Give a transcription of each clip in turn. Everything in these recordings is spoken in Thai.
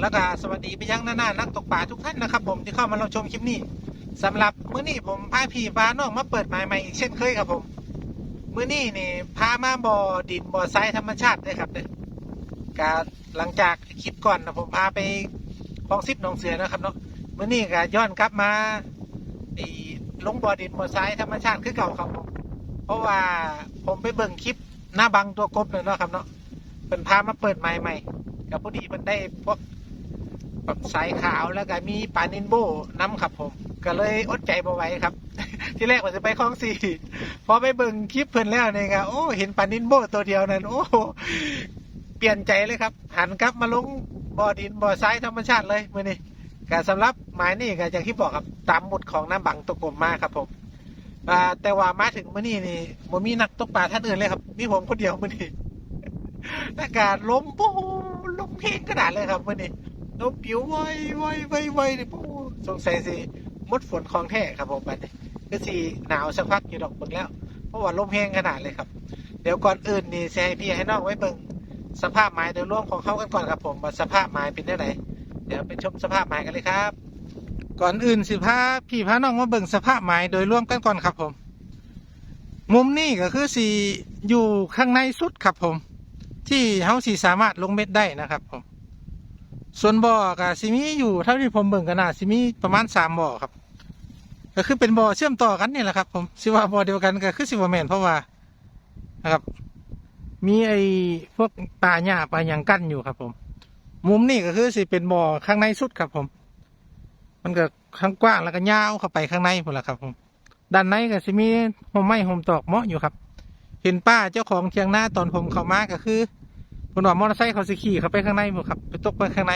แล้วก็สวัสดีไปยังหน้าๆนักตกปลาทุกท่านนะครับผมที่เข้ามารับชมคลิปนี้สำหรับมื้อนี้ผมพาพี่พาน้องมาเปิดหมายใหม่อีกเช่นเคยครับผมมื้อนี้นี่พามาบ่อดินบ่อทรายธรรมชาติเลยครับเนี่ยก็หลังจากคลิปก่อนนะผมพาไปคลองซิบหนองเสือนะครับเนาะมื้อนี้ก็ย้อนกลับมาไอ้ลงบ่อดินบ่อทรายธรรมชาติคือเก่าครับผมเพราะว่าผมไปเบิ่งคลิปหน้าบังตัวกบเลยเนาะครับเนาะเป็นพามาเปิดใหม่ใหม่กับพอดีมันได้พวก แบบสายขาวแล้วก็มีปลานินโบน้ำครับผม ก็เลยอดใจบ่ไหว้ครับ ที่แรกว่าจะไปคลองสี่พอไปเบิ่งคลิปเพิ่นแล้วเนี่ยก็โอ้เห็นปลานินโบตัวเดียวนั่นโอ้เปลี่ยนใจเลยครับ หันกลับมาลงบ่อดินบ่อทรายธรรมชาติเลยมื่อนี้ก็สำหรับหมายนี่ก็อย่างที่บอกครับตามหมุดของน้ำบังตะกลมมากครับผมแต่ว่ามาถึงมื้อนี้นี่บ่มีนักตกปลาท่านอื่นเลยครับมีผมคนเดียวมื้อนี้อากาศล้มปูลมเพลงขนาดเลยครับมื้อนี้ ลมปิวไวไวไวไวนี่ปูสงสัยสิมดฝนของแท้ครับผมบัดนี้ก็สิหนาวสักพักอยู่ดอกเบิ่งแล้ว เพราะว่าลมเพลงขนาดเลยครับ เดี๋ยวก่อนอื่นนี่สิให้พี่ให้น้องไว้เบิ่งสภาพไม้โดยรวมของเขากันก่อนครับผมว่าสภาพไม้เป็นจังไดเดี๋ยวไปชมสภาพไม้กันเลยครับ ก่อนอื่นสิพาพี่พาน้องมาเบิ่งสภาพไม้โดยรวมกันก่อนครับผม มุมนี้ก็คือสีอยู่ข้างในสุดครับผม ที่เฮาสีสามารถลงเม็ดได้นะครับผม ส่วนบ่อกับซิมีอยู่เท่าที่ผมเบิ่งกันนะซิมีประมาณสามบ่อครับ ก็คือเป็นบ่อเชื่อมต่อกันนี่แหละครับ ผมสิว่าบ่อเดียวกันก็คือสิว่าแมนเพราะว่านะครับ มีไอ้พวกปลาหญ้าปลาหยังกั้นอยู่ครับ ผม มุมนี้ก็คือสิเป็นบ่อข้างในสุดครับ ผม มันก็ข้างกว้างแล้วก็ยาวเข้าไปข้างในหมดแล้วครับ ผม ด้านในก็สิมีห่มไม้ห่มตอกเหมาะอยู่ครับ เห็นป้าเจ้าของเชียงหน้าตอนผมเข้ามาก็คือ คนว่ามอเตอร์ไซค์เขาสิขี่เข้าไปข้างในหมดครับ ไปตกไปข้างใน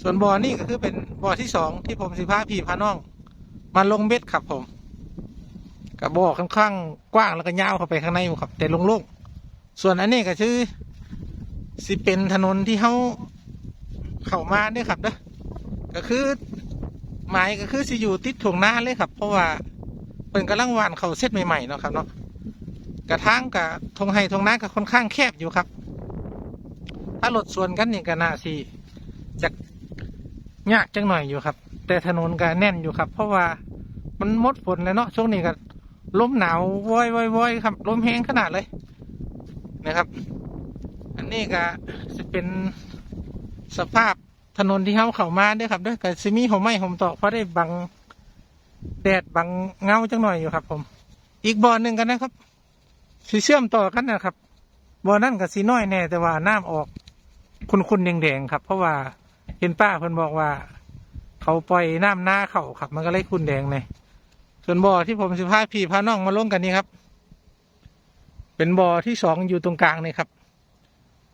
ส่วนบ่อนี่ก็คือเป็นบ่อที่สองที่ผมสิพาพี่พาน้อง มาลงเบ็ดครับผมกับบ่อค่อนข้างกว้างแล้วก็ยาวเข้าไปข้างในหมดครับ แต่โล่งส่วนอันนี้ก็คือสิเป็นถนนที่เขาเข้ามาเนี่ยครับเด้อก็คือหมายก็คือสิอยู่ติดถ่วงหน้าเลยครับ เพราะว่าเป็นกำลังหวานเขาเซตใหม่ๆเนาะครับเนาะกระทั่งกับทงไห้ทงน้าก็ค่อนข้างแคบอยู่ครับ ถ้ารถสวนกันนี่ก็น่าสิจะยากจังหน่อยอยู่ครับ แต่ถนนก็แน่นอยู่ครับ เพราะว่ามันมดฝนแล้วเนาะช่วงนี้ก็ลมหนาววอยวอยวอยครับลมแห้งขนาดเลยนะครับ อันนี้ก็จะเป็นสภาพถนนที่เขาเข้ามาด้วยครับด้วยกับซิมีผมไม่ผมตอกเพราะได้บังแดดบังเงาจังหน่อยอยู่ครับ ผม อีกบ่อหนึ่งกันนะครับสีเชื่อมต่อกันนะครับบ่อนั่นกับสีน้อยแน่แต่ว่าน้ำออก คุณๆแดงๆครับ เพราะว่าเห็นป้าเพิ่นบอกว่า เขาปล่อยน้ำหน้าเขาครับ มันก็เลยคุณแดงเลยส่วนบ่อที่ผมสิพาพี่พาน้องมาลงกันนี้ครับ เป็นบ่อที่สองอยู่ตรงกลางนี่ครับ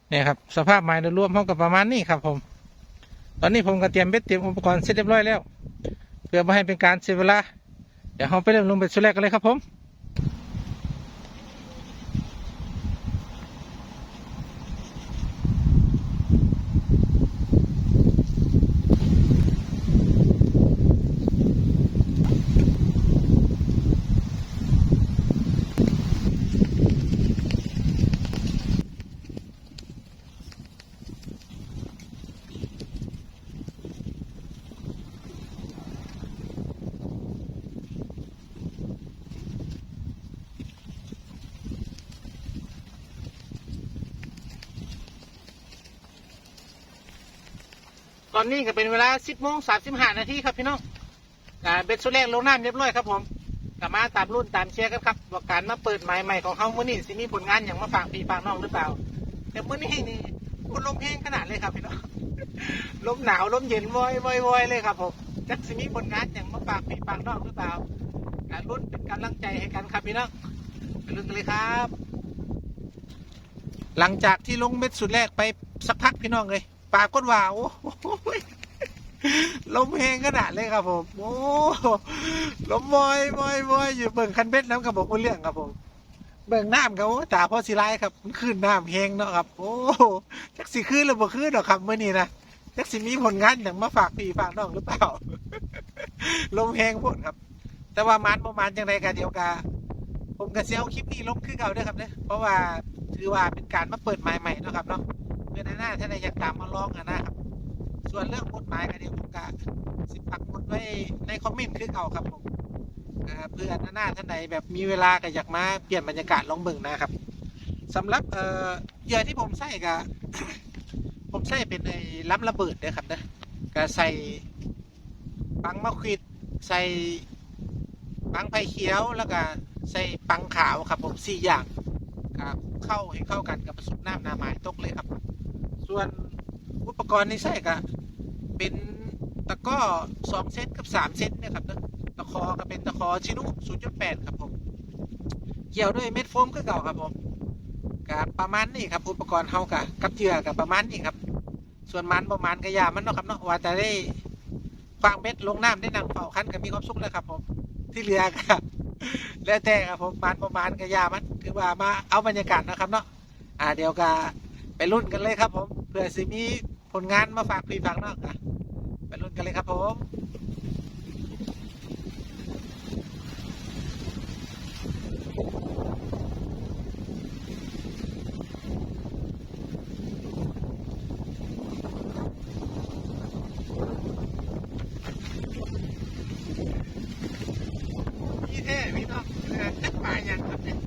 เนี่ยครับ สภาพไม้โดยรวมเท่ากับประมาณนี้ครับ ผม ตอนนี้ผมก็เตรียมเบ็ดเตรียมอุปกรณ์เสร็จเรียบร้อยแล้ว เพื่อไม่ให้เป็นการเสียเวลาเดี๋ยวเราไปเริ่มลงเบ็ดชุดแรกกันเลยครับผม อนนี้ก็เป็นเวลา10โมง35นาทีครับพี่น้องอ่าเบ็ดชุดแรกลงน้ำเรียบร้อยครับผมกลับมาตามรุ่นตามเชียร์กันครับว่าการมาเปิดหมายใหม่ของเขาเมื่อนี้สิมีผลงานอย่างมาฝากพี่ฝากน้องหรือเปล่าแต่เมื่อนี้นี่คนลมเพลงขนาดเลยครับพี่น้องลมหนาวลมเย็นวอยวอยวอยเลยครับผมจักสิมีผลงานอย่างมาฝากพี่ฝากน้องหรือเปล่าการรุ่นเป็นกำลังใจให้กันครับพี่น้องไปลุ้นกันเลยครับ หลังจากที่ลงเม็ดสุดแรกไปสักพักพี่น้องเลยปรากฏว่าโอ้ ลมเพลงขนาดเลยครับผม โอ้ลมวอยวอยวอยอยู่เบิ่งคันเบ็ดน้ำกับบอกว่าเรื่องครับผม เบิ่งน้ำครับโอ้ตาพ่อสิไลครับมันขึ้นน้ำเพลงเนาะครับ โอ้จักสิขึ้นหรือบ่ขึ้นหรอกครับเมื่อนี้นะจักสิมีผลงานอย่างมาฝากพี่ฝากน้องหรือเปล่า ลมเพลงพูดครับ แต่ว่ามันประมาณจังไรกันเดียวกาผมก็เสียเอาคลิปนี้ลงคือเก่าด้วยครับเนี่ยเพราะว่าถือว่าเป็นการมาเปิดไม้ใหม่เนาะครับเนาะเพื่อนหน้าท่านใดอยากตามมาลองกันนะครับ ส่วนเรื่องกฎหมายก็เดี๋ยวผมก็สิปักหมุดไว้ในคอมเมนต์คือเก่าครับผมเพื่อนหน้าท่านใดแบบมีเวลาก็อยากมาเปลี่ยนบรรยากาศลองเบิ่งนะครับสำหรับเออเหยื่อที่ผมใส่ก็ผมใส่เป็นไอ้ล้ำระเบิดเด้อครับนะก็ใส่ปังมะขวิดใส่ปังไผ่เขียวแล้วก็ใส่ปังขาวครับผมสี่อย่างครับเข้าให้เข้ากันกับผสมน้ำนาไม้ตกเลยครับ ส่วนอุปกรณ์ที่ใส่ก็ เป็นตะก้อสองเซตกับสามเซตเนี่ยครับนะตะคอก็เป็นตะคอชินุ0.8ครับผม เกี่ยวด้วยเม็ดโฟมก็เก่าครับผมกับประมาณนี้ครับอุปกรณ์เฮากับกับเหยื่อกับประมาณนี้ครับ ส่วนมันประมาณกระยามันเนาะครับเนาะว่าจะได้ฟางเบ็ดลงน้ำได้นางเป่าคันก็มีความสุขแล้วครับผมที่เหลือก็แล้วแต่ครับผมมันประมาณกระยามันคือว่ามาเอาบรรยากาศนะครับเนาะอ่าเดี๋ยวก็ไปรุ่นกันเลยครับผมเพื่อสิมีผลงานมาฝากพี่ฟังเนาะอะไปรุ่น กันเลยครับผมพี่เท่พี่น้องเออจักปลาอย่างครับเนี่ย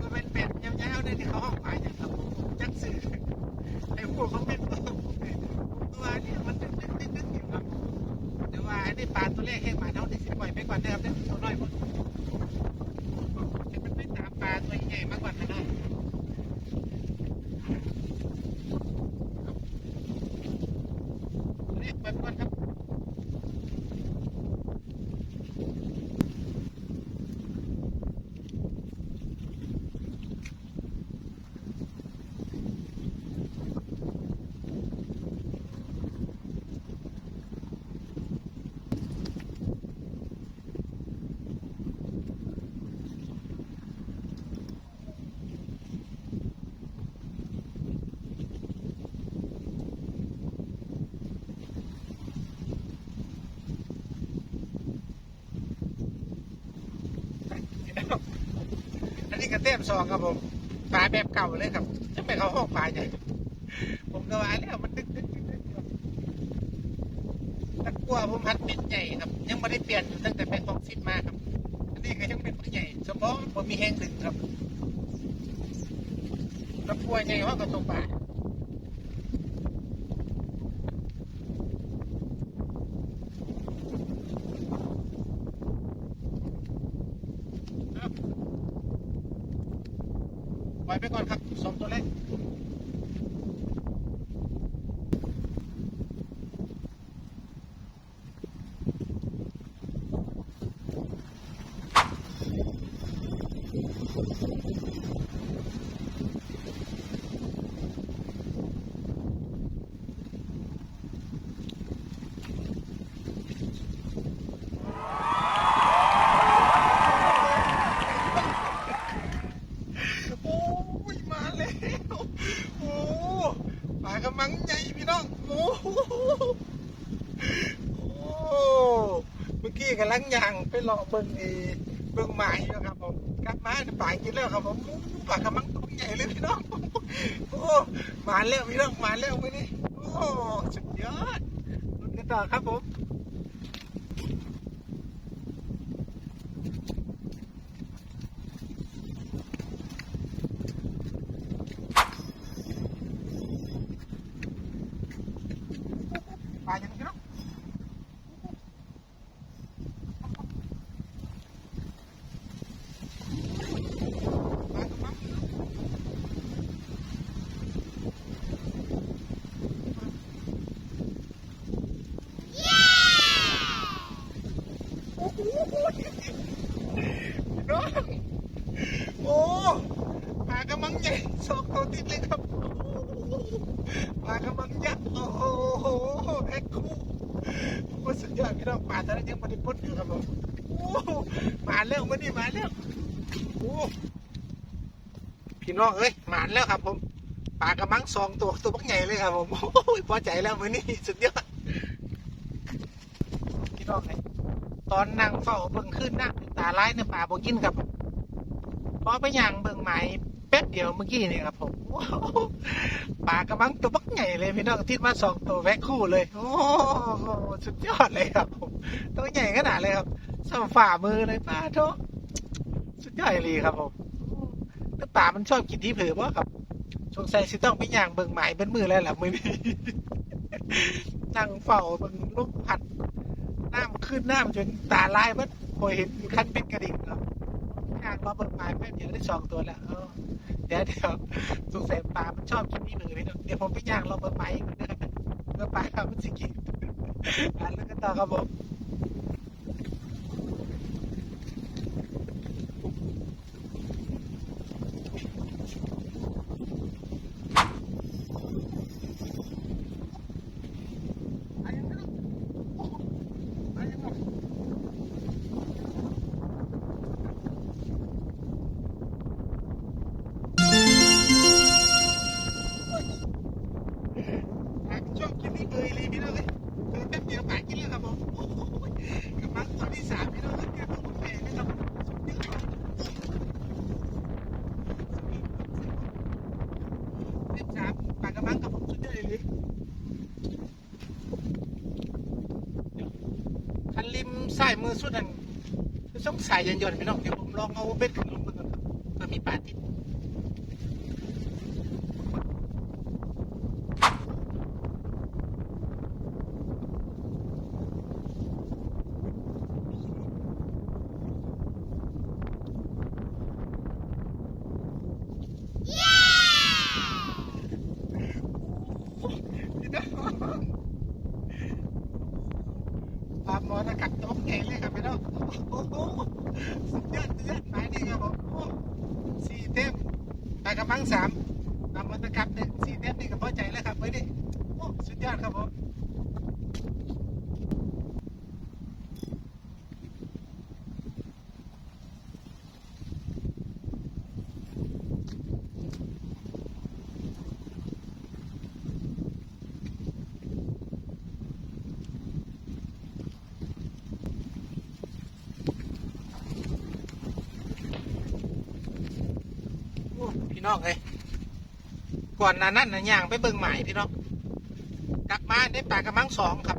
ก็เป็นเป็ดยาวๆเนี่ยที่เขาห้องปลาอย่างครับผมจักสื่อไอ้พวกเขาเป็นตัวตัวเนี่ยมันดึกดึกดึกดึกอยู่ครับ แต่ว่าไอ้นี่ปลาตัวแรกแห้งมาเท่าที่สิปล่อยไปก่อนนะครับเนี่ยตัวน้อยหมดมันไม่ตามปลาตัวใหญ่มากกว่านั้นนะเรียกไปก่อนครับ อันนี้ก็ เต็มซองครับผมปลาแบบเก่าเลยครับจะไปเขาห้องปลาใหญ่ผมก็ว่าแล้วมันดึกดึกดึกดึกครับตะกัวผมพัดเป็นใหญ่ครับ ยังไม่ได้เปลี่ยนตั้งแต่เป็นขอกซิดมาครับ อันนี้ก็ยังเป็นตัวใหญ่เฉพาะผมมีแห้งดึงครับตะกัวใหญ่ว่าก็ตกปลาครับปล่อยไปก่อนครับสองตัวแรก โอ้ยมาแล้วโอ้ปลากระมังใหญ่พี่น้องโอ้โอ้เมื่อกี้กำลังย่างไปรอเบิ่งเอเบิ่งหมายอยู่ครับผมกลับมาป่า กินแล้วครับผมปากระมังตัวใหญ่เลยพี่น้องโอ้มาแล้วพี่น้องมาแล้วมื้อนี้โอ้สุดยอดลุ้นกันต่อครับผมปลายังพี่น้องปลากระมัง โอ้โหน้องโอ้ปลากระมังใหญ่สองตัวติดเลยครับโอ้โหปลากระมังยักษ์โอ้โหแพ็คคู่โอ้สุดยอดพี่น้องปลาตอนนั้นยังไม่ได้พ่นอยู่ครับผมโอ้มาแล้วมาดิมาแล้วโอ้ พี่น้องเอ้ยหมานแล้วครับ ผมปลากระมังสองตัวตัวบักใหญ่เลยครับผมโอ้ยพอใจแล้วมือนี้สุดยอดพี่น้องไงตอนนั่งเฝ้าเบิ่งขึ้นหน้าตาร้ในป่าบกินครับพอไปย่างเบิ่งไม้แป๊บเดียวเมื่อกี้นี่ครับผมปลากระมังตัวบักใหญ่เลยพี่น้องทิดมาสองตัวแพ็คคู่เลย โอ้สุดยอดเลยครับผมตัวใหญ่ขนาดเลยครับสมฝ่ามือเลยปลาโทสุดยอดเลยครับผม แล้วปลามันชอบกินที่เผือเพราะครับสงสัยสิต้องไปย่างเบิ่งหมายเป็นมือแล้วแหละมือนี้นั่งเฝ้าเบิ่งลูกผัดน้ำขึ้นน้ำจนตาลายมันพอเห็นขั้นเป็นกระดิ่งครับย่างมาเบิ่งหมายแป๊บเดียวได้สองตัวแล้วเดี๋ยวเดี๋ยวสงสัยปลามันชอบกินที่มือพี่น้องเดี๋ยวผมไปย่างเราเบิ่งหมายอีกนะครับเมื่อปลามันสิกินอ่านแล้วก็ต่อครับผม ชอบกินนี่เบยเลยพี่น้องเลยเออแป๊บเดียวปากกินแล้วครับผมโอ้โหกำลังตัวที่สามพี่น้องเลยเกี่ยวกับกาแฟนะครับสุดยอดเล่นสามปากกระมังกับผมสุดยอดเลยคั นริมสายมือสุดนั่นสงสายยันยนต์พี่น้องเดี๋ยวผมลองเอาเบ็ดขึ้นลงมือก่อนครับเพื่อมีปลาติด พี่น้องปลาหมอนะกัดตัวใหญ่เลยครับพี่น้องโอ้โหสุดยอดสุดยอดหมายนี่ครับผมโอ้สี่เต็มปลากระมังสามปลาหมอตะกัดหนึ่งสี่เต็มนี่ก็พอใจแล้วครับไว้ดิโอ้สุดยอดครับผมโอ้พี่น้องเลย ก่อนหนานั้นนะย่างไปเบิ่งหมายพี่น้องกลับมาได้ปลากระมังสองครับ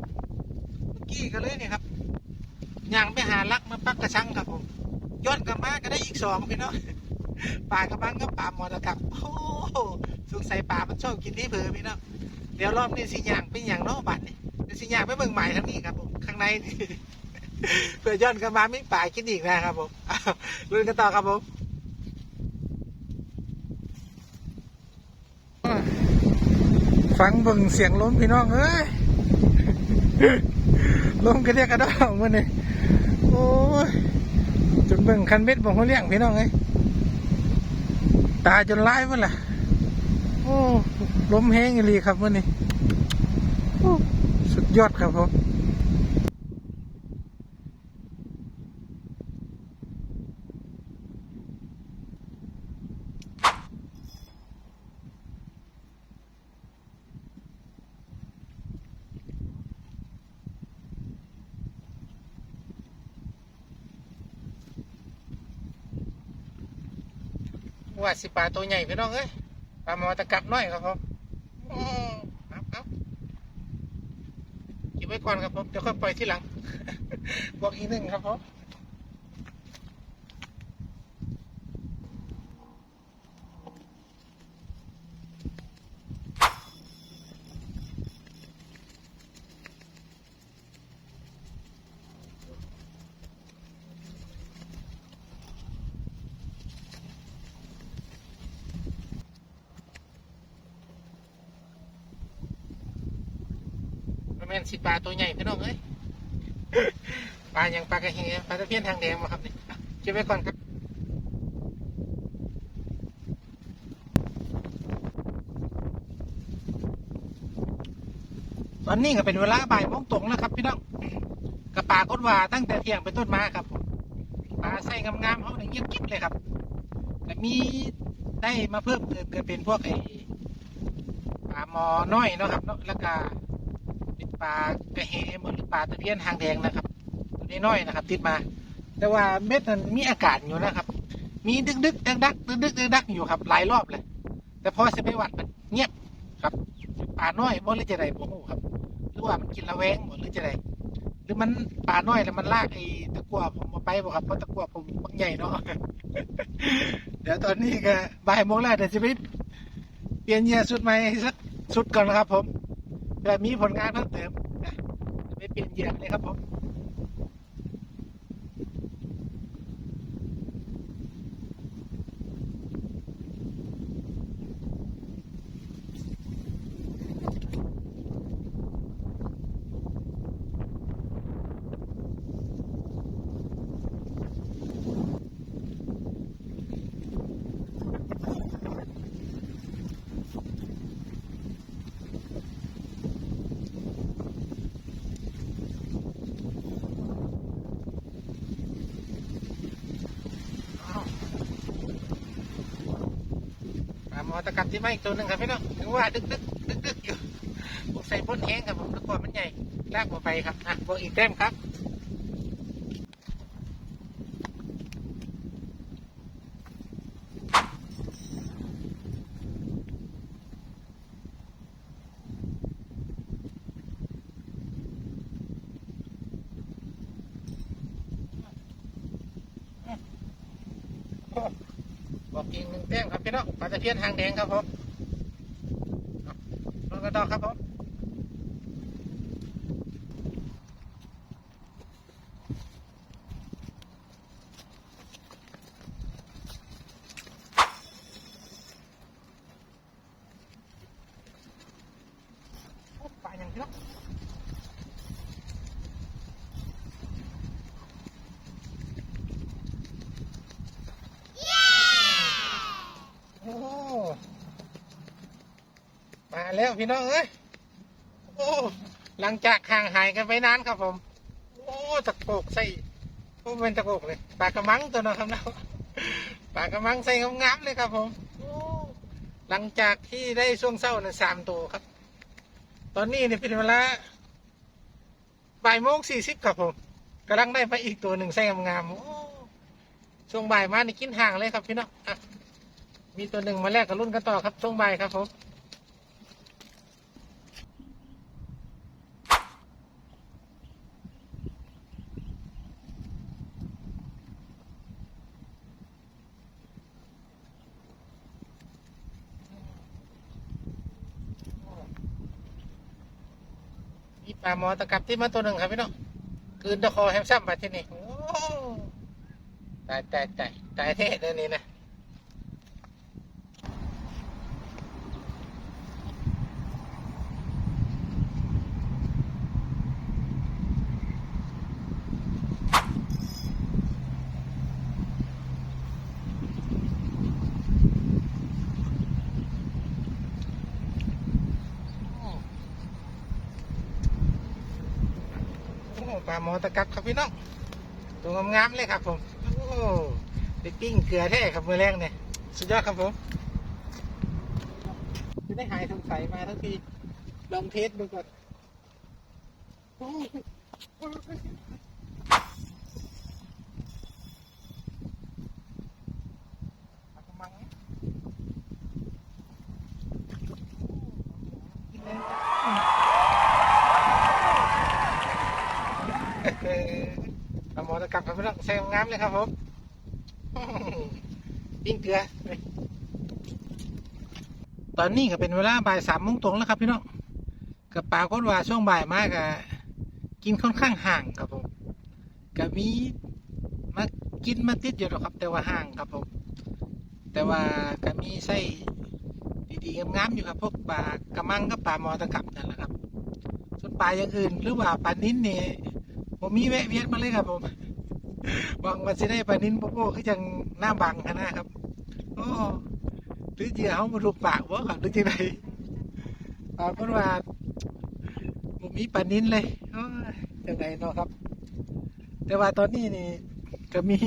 เมื่อกี้ก็เลยนี่ครับย่างไปหาลักมาปักกระชังครับผมย้อนกลับมาก็ได้อีกสองพี่น้องปลากระมังกับปลาหมอนะครับโอ้โหสงสัยปลามันชอบกินที่เผือพี่น้องเดี๋ยวรอบนี้สิย่างเป็นอย่างนอกบัตรนี่ยสิย่างไปเบิ่งหมายทางนี้ครับผมข้างในเพื่อย้อนกลับมาไม่ปลากินอีกนะครับผมอ้าวลุยกันต่อครับผม ฟังเบิ่งเสียงล้มพี่น้องเอ้ยล้มกระเดียกกระดองมันนี่โอ้ยจนเบิ่งคันเม็ดบอกเขาเลี้ยงพี่น้องเอ้ยตาจนลายมันล่ะโอ้ล้มแห้งอีหลีครับมันนี่สุดยอดครับผม ว่าสิปลาตัวใหญ่พี่น้องเอ้ยปลาหมอตะกับน้อยครับผมครับครับเก็บไว้ก่อนครับผมเดี๋ยวค่อยปล่อยที่หลังบอกอีกหนึ่งครับผม มันเป็นสิปลาตัวใหญ่พี่น้องเอ้ยปลาอย่างปลากระเฮปลาตะเพียนทางแดงมาครับนี่อะเก็บไว้ก่อนครับตอนนี้ก็เป็นเวลาบ่ายโมงตรงแล้วครับ พี่น้องกระปลากดว่าตั้งแต่เที่ยงไปนต้นมาครับผมปลาใส่งามๆเขาเนี่ยเงียบกิ๊บเลยครับ แต่มีได้มาเพิ่มเติมก็เป็นพวกไอ้ปลาหมอน้อยเนาะครับเนาะแล้วก็ ปลากระเฮมหรือปลาตะเพียนหางแดงนะครับ ตัวนี้น้อยนะครับ ติดมา แต่ว่าเม็ดนั้นมีอากาศอยู่นะครับ มีดึกดึกดักดักดึกดึกดึกดักอยู่ครับ หลายรอบเลย แต่พอจะไปวัดมันเงียบครับป่าน้อยบ่หรือจะไดบ่ฮู้ครับ หรือว่ามันกินละแวงบ่หรือจะไดหรือมันป่าน้อยแล้วมันลากไอ้ตะกั่วผมมาไปบ่ครับเพราะตะกั่วผมบักใหญ่เนาะเดี๋ยวตอนนี้ก็บ่ายโมงแล้วเดี๋ยวจะไปเปลี่ยนเยื่อสุดใหม่สักสุดก่อนนะครับผม เพื่อมีผลงานเพิ่มเติมนะจะไปเปลี่ยนเหยื่อเลยครับผม ที่ไม่ตัวหนึ่งครับพี่น้องถึงว่าดึกดึกดึกดึกอยู่ผมใส่พ่นแห้งครับผมตะกอนมันใหญ่ลากมาไปครับอะบวกอีกเต็มครับบอกอีกหนึ่งเต็มครับพี่น้องปลาตะ เพียนหางแดงครับผมเอาลงกระดอกครับผม โอ้ปลาอย่างที่น้องโอ้มา แล้วพี่น้องเอ้ยโอ้หลังจากห่างหายกันไปนานครับผม โอ้ตะโกกใส่โอ้เป็นตะโกกเลยปลากระมังตัวน้องครับเนาะปลากระมังใส่งามๆเลยครับผมโอ้หลังจากที่ได้ช่วงเศร้าเนี่ยสามตัวครับ ตอนนี้เนี่ยเป็นเวลาบ่ายโมงสี่สิบครับผมกำลังได้ไปอีกตัวหนึ่งใส่งามๆช่วงบ่ายมานี่กินห่างเลยครับพี่น้องอะมีตัวหนึ่งมาแลกกับรุ่นกันต่อครับช่วงบ่ายครับผม มีปลาหมอตะกับที่มาตัวหนึ่งครับพี่น้องคืนตะคอแฮมซัมมาที่นี่โอ้ตายตายตายตายเท่เลยนี่นะ หมอตะกับครับพี่น้องตัวงามๆเลยครับผมโอ้ไปปิ้งเกลือแท้ครับมือแรกเนี่ยสุดยอดครับผมจะได้หายสงสัยมาทั้งทีลองเทสดูก่อนโอ้ปลากระมังเนี่ยกินเลยเออ ปลาหมอตะกับครับพี่น้องใส่งามเลยครับผมปิ้งเกลือตอนนี้ก็เป็นเวลาบ่ายสามโมงตรงแล้วครับพี่น้องกับปลากฏว่าช่วงบ่ายมากอะกินค่อนข้างห่างครับผมก็มีมากินมาติดอยู่หรอกครับ แต่ว่าห่างครับผม แต่ว่าก็มีไส้ดีๆงามๆอยู่ครับพวกปลากระมังกับปลามอตะกับนั่นแหละครับ ส่วนปลาอย่างอื่นหรือว่าปลานิ้นนี่ผมมีแวะเวียนมาเลยครับผม หวังว่าจะได้ปลานินโปโป้คือจังหน้าบังนาดครับโอ้หรือเหยื่อเขามาถูกปากวะครับหรือจังไงปรากฏว่าผมมีปลานินเลยยจังไงเนาะครับ แต่ว่าตอนนี้นี่ก็มี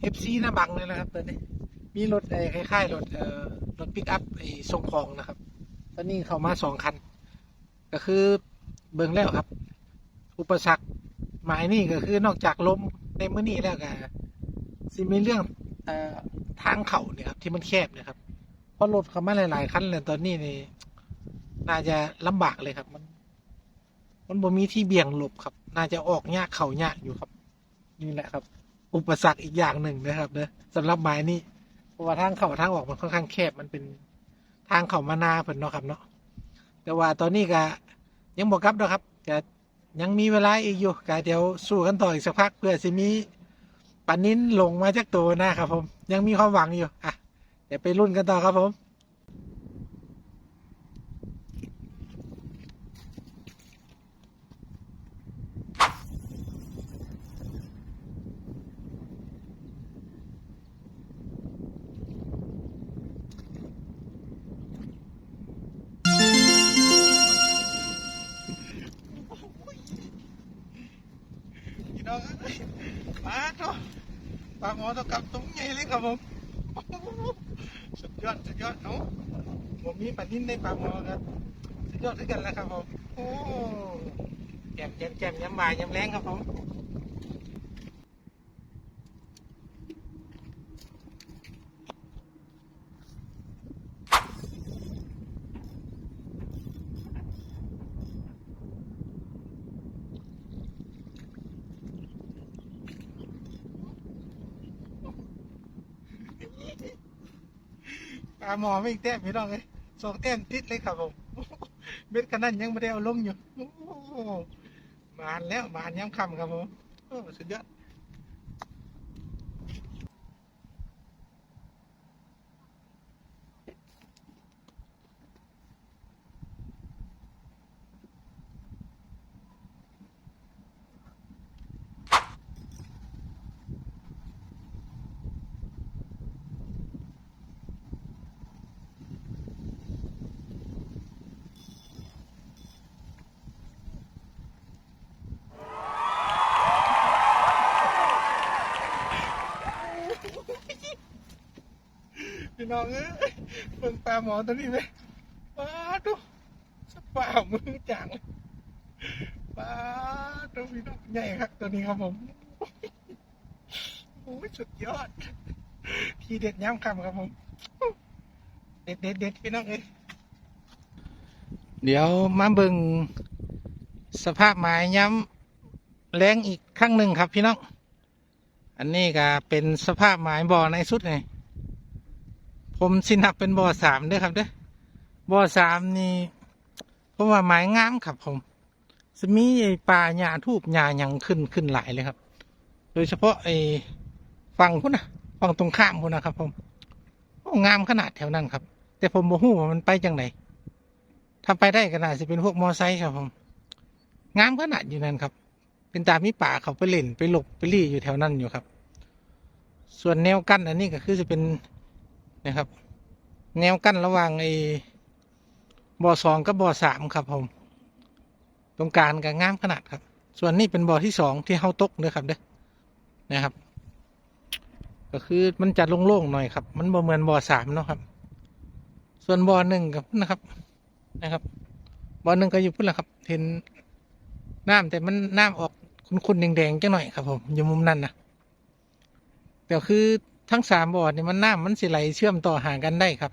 เอฟซีหน้าบังเลยนะครับตอนนี้ มีรถไอ้คล้ายๆรถเอ่อรถปิกอัพไอ้ส่งของนะครับ ตอนนี้เข้ามาสองคัน ก็คือเบิ่งแล้วครับ อุปสรรคหมายนี่ก็คือนอกจากลม ในมื้อนี้แล้วก็สิมีเรื่องอทางเขาเนี่ยครับที่มันแคบเนะครับเพราะรถเขามาหลาย ๆ คันเลยตอนนี้นี่น่าจะลำบากเลยครับ มัน มันบ่มีที่เบี่ยงหลบครับ น่าจะออกยากเข่ายากอยู่ครับ นี่แหละครับ อุปสรรคอีกอย่างหนึ่งนะครับเนะสำหรับไม้นี่เพราะว่าทางเข้าทางออกมันค่อนข้างแคบมันเป็นทางเข้ามานาเพิ่นเนาะครับเนาะแต่ว่าตอนนี้ก็ยังบอกกลับนะครับจะ ยังมีเวลาอีกอยู่ก็เดี๋ยวสู้กันต่ออีกสักพักเพื่อสิมีปันนินลงมาจากตัวนะครับผม ยังมีความหวังอยู่อะเดี๋ยวไปรุ่นกันต่อครับผม ในปลาหมอครับสุดยอดด้วยกันแล้วครับผมโอ้แจ่มแจ่มแจ่มย้ำบ่ายย้ำแรงครับผมปลาหมอไม่อีกแต้มพี่น้องเลย สองแต้มติดเลยครับผมเบ็ดขนาดยังไม่ได้เอาลงอยู่มาแล้วมานย้ำคำครับผมสุดยอด พี่น้องเอ้ยเบิ่งปลาหมอตัวนี้ไหมปลาดูสปามือจังปลาตัวพี่น้องใหญ่ครับตัวนี้ครับผมโอ้ยสุดยอด ทีเด็ดย้ำคำครับผม เด็ดเด็ดเด็ดพี่น้องเอ้ยเดี๋ยวมาเบิ่งสภาพหมายย้ำแรงอีกครั้งหนึ่งครับพี่น้อง อันนี้ก็เป็นสภาพหมายบ่อในสุดไง ผมสินับเป็นบ่อสามด้อครับเด้อบ่อสามนี่เพราะว่าไม้งามครับผมจะมีไอ้ป่าหญ้าทูบหญ้ายังขึ้นขึ้นหลายเลยครับ โดยเฉพาะไอ้ฝั่งพุ่นนะฝั่งตรงข้ามพุ่นนะครับ ผมโอ้งามขนาดแถวนั้นครับ แต่ผมบ่ฮู้ว่ามันไปจังไหนถ้าไปได้ก็น่าจะเป็นพวกมอไซค์ครับผมงามขนาดอยู่นั่นครับ เป็นตามมีป่าเขาไปเล่นไปหลบไปลี่อยู่แถวนั้นอยู่ครับ ส่วนแนวกั้นอันนี้ก็คือจะเป็น นะครับ แนวกั้นระหว่างไอ้บ่อสองกับบ่อสามครับ ผม ตรงกลางกับงามขนาดครับ ส่วนนี้เป็นบ่อที่สองที่เฮาตกเด้อครับเด้อนะครับ ก็คือมันจะโล่งๆหน่อยครับ มันบ่เหมือนบ่อสามเนาะครับ ส่วนบ่อหนึ่งกับนะครับนะครับบ่อหนึ่งก็อยู่พุ่นแหละครับ เห็นน้ำแต่มันน้ำออกขุ่นๆแดงๆจังหน่อยครับผมอยู่มุมนั้นนะแต่คือ ทั้งสามบ่อนี่มันน้ำมันสิไหลเชื่อมต่อหากันได้ครับ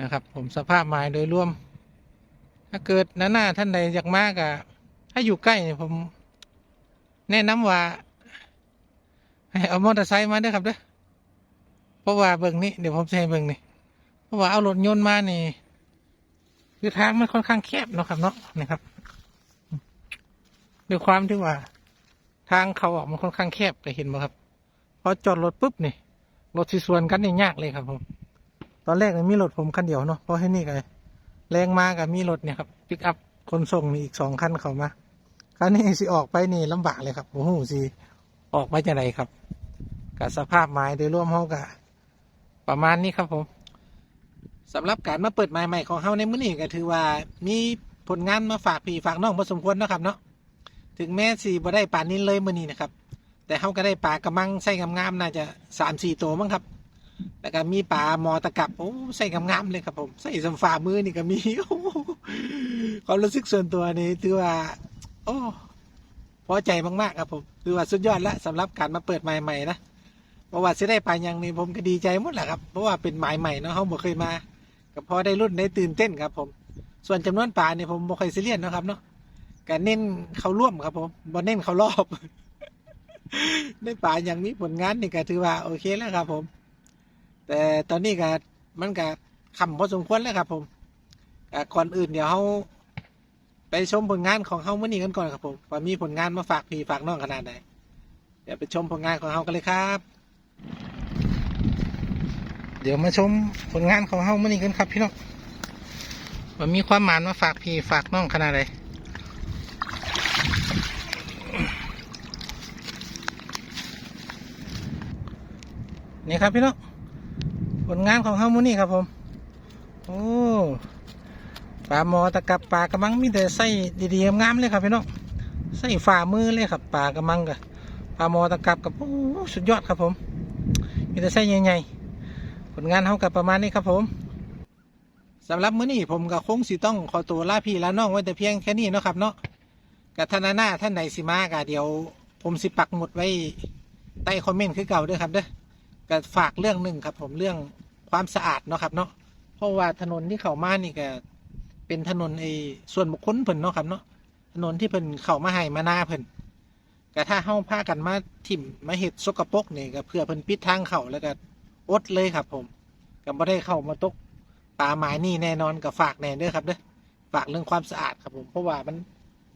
นะครับ ผมสภาพไม้โดยรวม ถ้าเกิดหน้าหน้าท่านใดอยากมากอะถ้าอยู่ใกล้เนี่ยผม แนะนำว่าให้เอามอเตอร์ไซค์มาด้วยครับเด้อเพราะว่าเบิ่งนี้เดี๋ยวผมจะให้เบิ่งนี่เพราะว่าเอารถยนต์มานี่คือทางมันค่อนข้างแคบเนาะครับเนาะนะครับด้วยความที่ว่า ทางเขาออกมันค่อนข้างแคบเลยเห็นไหมครับ พอจอดรถปุ๊บนี่รถที่สวนกันนี่ยากเลยครับผม ตอนแรกมีรถผมคันเดียวเนาะเพราะให้นี่ก็แรงมากับมีรถเนี่ยครับปิกอัพคนส่งนี่อีกสองคันเข้ามาคราวนี้สิออกไปนี่ลำบากเลยครับโอ้โหสิออกไปจะไรครับกับสภาพไม้โดยรวมเฮากะประมาณนี้ครับผมสำหรับการมาเปิดไม้ใหม่ของเฮาในมื้อนี้ก็ถือว่ามีผลงานมาฝากพี่ฝากน้องพอสมควรนะครับเนาะถึงแม้สิบ่ได้ป่านนี้เลยมื้อนี้นะครับ แต่เขาก็ได้ปลากระมังใส่งามๆน่าจะสามสี่ตัวมั้งครับแล้วก็มีปลาหมอตะกับโอ้ใส่งามๆเลยครับผมใส่สมฝ่ามือนี่ก็มีโอ้ความรู้สึกส่วนตัวนี่ถือว่า โอ้พอใจมากๆครับผมถือว่าสุดยอดล้วสำหรับการมาเปิดใหม่ๆนะเพราะว่าสิได้ปลายังนี่ผมก็ดีใจหมดแหละครับเพราะว่าเป็นหมายใหม่เนาะเขาบ่เคยมาก็พอได้รุ่นได้ตื่นเต้นครับ ผม ส่วนจำนวนปลาเนี่ยผมบ่เคยซีเรียสนะครับเนาะก็เน้นเขาร่วมครับผมบ่เน้นเขารอบ ได้ปลาอย่างนี้ผลงานนี่ก็ถือว่าโอเคแล้วครับ ผม แต่ตอนนี้ก็มันก็คำพอสมควรแล้วครับ ผมก่อนอื่นเดี๋ยวเขาไปชมผลงานของเขาเมื่อนี้กันก่อนครับผมว่ามีผลงานมาฝากพี่ฝากน้องขนาดไหนเดี๋ยวไปชมผลงานของเขากันเลยครับ เดี๋ยวมาชมผลงานของเขาเมื่อนี้กันครับ พี่น้องว่ามีความหมานมาฝากพี่ฝากน้องขนาดไหน นี่ครับพี่น้องผลงานของเขาเมื่อนี้ครับผม โอ้ปลาหมอตะกับปลากระมังมีแต่ไส้ดีๆงามเลยครับพี่น้องไส้ฝ่ามือเลยครับปลากระมังกับปลาหมอตะกับกับโอ้สุดยอดครับผม มีแต่ไส้ใหญ่ๆผลงานเขากับประมาณนี้ครับผมสำหรับมื้อนี้ผมกับคงสิต้องขอตัวลาพี่ลาน้องไว้แต่เพียงแค่นี้เนาะครับเนาะกับท่านหน้าท่านใดสิมากะเดี๋ยว ผมสิปักหมุดไว้ใต้คอมเมนต์คือเก่าด้วยครับเด้อ ก็ฝากเรื่องหนึ่งครับ ผมเรื่องความสะอาดเนาะครับเนาะเพราะว่าถนนที่เข้ามานี่ก็เป็นถนนไอ้ส่วนบุคคลเพิ่นเนาะครับเนาะถนนที่เพิ่นเข้ามาให้มาหน้าเพิ่นก็ถ้าเฮาพากันมาถิ่มมาเฮ็ดสกปรกนี่ก็เพื่อเพิ่นปิดทางเข้าแล้วก็อดเลยครับ ผมก็บ่ได้เข้ามาตกป่าหมายนี่แน่นอนก็ฝากแน่เด้อครับเด้อฝากเรื่องความสะอาดครับ ผมเพราะว่ามัน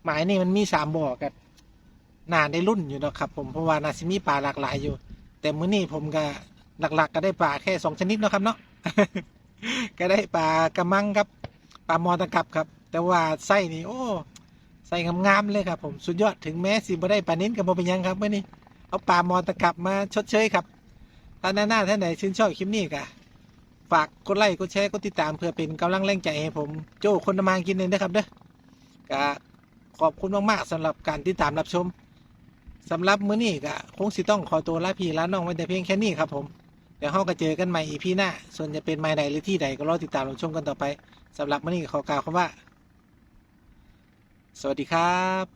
หมายนี่มันมีสามบ่อกันน่าได้รุ่นอยู่เนาะครับ ผมเพราะว่านาสิมีปลาหลากหลายอยู่ แต่มื้อนี้ผมก็หลัก ๆ ก็ได้ปลาแค่สองชนิดเนาะครับเนาะก็ได้ปลากระมังครับปลามอตะกับครับ แต่ว่าไส้นี่โอ้ไส้งามๆเลยครับผมสุดยอดถึงแม้สิบ่ได้ปลานิ้นกับบ่เป็นยังครับเมื่อนี้เอาปลามอตะกับมาชดเชยครับท่านหน้าท่านไหนชื่นชอบคลิปนี้ก็ฝากกดไลค์กดแชร์กดติดตามเพื่อเป็นกำลังแรงใจให้ผมโจ้คนทำมาหากินเลยนะครับเด้อก็ขอบคุณมากๆสำหรับการติดตามรับชม สำหรับมื้อนี้ก็คงสิต้องขอตัวลาพี่ลาน้องไว้แต่เพียงแค่นี้ครับผม เดี๋ยวเฮาก็เจอกันใหม่อีพีหน้า ส่วนจะเป็นไม้ใดหรือที่ใดก็รอติดตามรับชมกันต่อไปสำหรับมื้อนี้ขอกล่าวคำว่า สวัสดีครับ